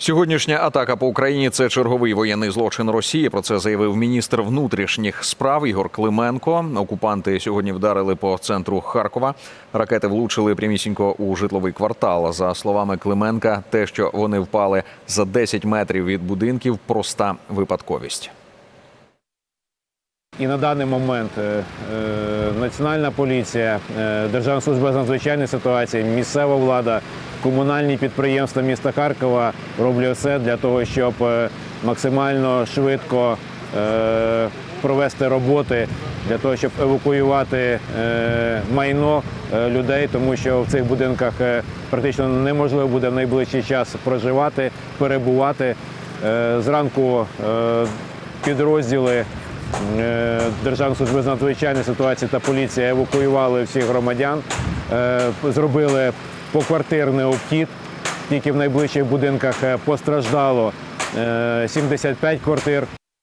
Сьогоднішня атака по Україні це черговий воєнний злочин Росії. Про це заявив міністр внутрішніх справ Ігор Клименко. Окупанти сьогодні вдарили по центру Харкова. Ракети влучили прямісінько у житловий квартал. За словами Клименка, те, що вони впали за 10 метрів від будинків, проста випадковість. І на даний момент е, е, Національна поліція, е, Державна служба з надзвичайних ситуацій, місцева влада, комунальні підприємства міста Харкова роблять все для того, щоб е, максимально швидко е, провести роботи для того, щоб евакуювати е, майно людей, тому що в цих будинках практично неможливо буде в найближчий час проживати, перебувати. Зранку підрозділи Державної служби з надзвичайних ситуацій та поліція евакуювали всіх громадян, зробили поквартирний обхід. Тільки в найближчих будинках е, постраждало е, 75 квартир.